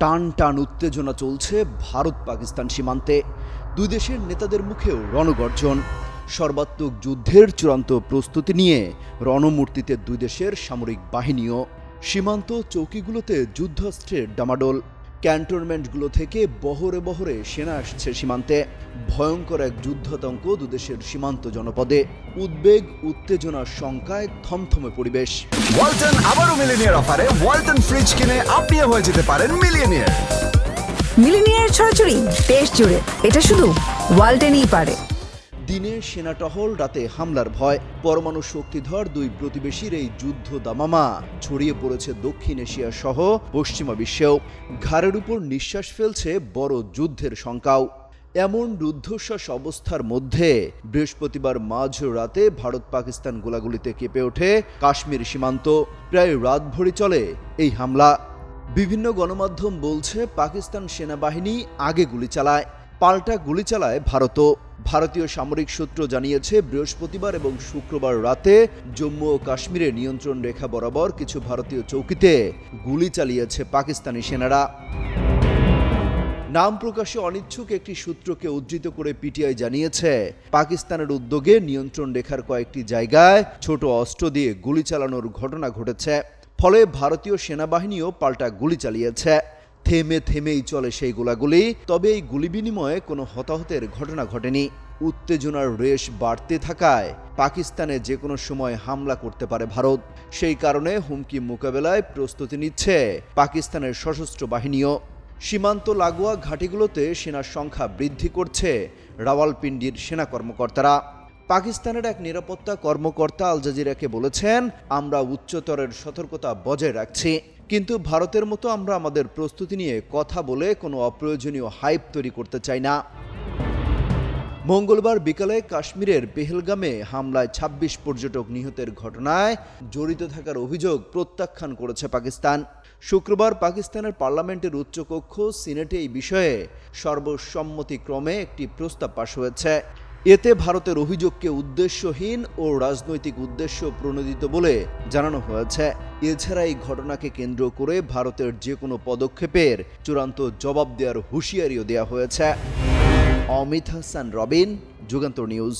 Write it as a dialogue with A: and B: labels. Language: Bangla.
A: টান টান উত্তেজনা চলছে ভারত পাকিস্তান সীমান্তে। দুই দেশের নেতাদের মুখেও রণগর্জন। সর্বাত্মক যুদ্ধের চূড়ান্ত প্রস্তুতি নিয়ে রণমূর্তিতে দুই দেশের সামরিক বাহিনীও। সীমান্ত চৌকিগুলোতে যুদ্ধাস্ত্রের ডামাডোল। ক্যান্টনমেন্টগুলো থেকে বহরে বহরে সেনা আসছে সীমান্তে। ভয়ঙ্কর এক যুদ্ধাতঙ্ক দুদেশের সীমান্ত জনপদে। উদ্বেগ উত্তেজনার শঙ্কায় থমথমে পরিবেশ।
B: ওয়ালটন আবারও মিলিনিয়ার অফারে ওয়ালটন ফ্রিজ কিনে আপনিও হয়ে যেতে পারেন মিলিয়নিয়ার
C: মিলিনিয়ার ছড়াছড়ি দেশ জুড়ে। এটা শুধু ওয়ালটেনই পারে।
A: দিনে সেনা টহল, রাতে হামলার ভয়। পরমাণু শক্তিধর দুই প্রতিবেশীর এই যুদ্ধ দামামা। ছড়িয়ে পড়েছে দক্ষিণ এশিয়া সহ পশ্চিমা বিশ্বেও। ঘাড়ের উপর নিঃশ্বাস ফেলছে বড় যুদ্ধের শঙ্কাও। এমন রুদ্ধশ্বাস অবস্থার মধ্যে বৃহস্পতিবার মাঝ রাতে ভারত পাকিস্তান গোলাগুলিতে কেঁপে ওঠে কাশ্মীর সীমান্ত। প্রায় রাতভরি চলে এই হামলা। বিভিন্ন গণমাধ্যম বলছে, পাকিস্তান সেনাবাহিনী আগে গুলি চালায়, পাল্টা গুলি চালায় ভারতও। ভারতীয় সামরিক সূত্র জানিয়েছে, বৃহস্পতিবার এবং শুক্রবার রাতে জম্মু ও কাশ্মীরে নিয়ন্ত্রণ রেখা বরাবর কিছু ভারতীয় চৌকিতে গুলি চালিয়েছে পাকিস্তানি সেনারা। নাম প্রকাশে অনিচ্ছুক একটি সূত্রকে উদ্ধৃত করে পিটিআই জানিয়েছে, পাকিস্তানের উদ্যোগে নিয়ন্ত্রণ রেখার কয়েকটি জায়গায় ছোট অস্ত্র দিয়ে গুলি চালানোর ঘটনা ঘটেছে। ফলে ভারতীয় সেনাবাহিনীও পাল্টা গুলি চালিয়েছে। থেমে থেমেই চলে সেই গোলাগুলি। তবে এই গুলি বিনিময়ে কোনো হতাহতের ঘটনা ঘটেনি। উত্তেজনার রেশ বাড়তে থাকায় পাকিস্তানে যে কোনো সময় হামলা করতে পারে ভারত। সেই কারণে হুমকি মোকাবেলায় প্রস্তুতি নিচ্ছে পাকিস্তানের সশস্ত্র বাহিনীও। সীমান্ত লাগোয়া ঘাঁটিগুলোতে সেনার সংখ্যা বৃদ্ধি করছে রাওয়ালপিন্ডির সেনা কর্মকর্তারা। পাকিস্তানের এক নিরাপত্তা কর্মকর্তা আল জাজিরাকে বলেছেন, আমরা উচ্চতরের সতর্কতা বজায় রাখছি। কিন্তু ভারতের মতো আমরা আমাদের প্রস্তুতি নিয়ে কথা বলে কোনো অপ্রয়োজনীয় হাইপ তৈরি করতে চাই না। মঙ্গলবার বিকালে কাশ্মীরের পেহেলগামে হামলায় ২৬ পর্যটক নিহতের ঘটনায় জড়িত থাকার অভিযোগ প্রত্যাখ্যান করেছে পাকিস্তান। শুক্রবার পাকিস্তানের পার্লামেন্টের উচ্চকক্ষ সিনেটে এই বিষয়ে সর্বসম্মতিক্রমে একটি প্রস্তাব পাশ হয়েছে। এতে ভারতের অভিযোগকে উদ্দেশ্যহীন ও রাজনৈতিক উদ্দেশ্য প্রণোদিত বলে জানানো হয়েছে। এছাড়া এই ঘটনাকে কেন্দ্র করে ভারতের যে কোনো পদক্ষেপের চূড়ান্ত জবাব দেওয়ার হুঁশিয়ারিও দেওয়া হয়েছে। অমিত হাসান, রবিন, যুগান্তর নিউজ।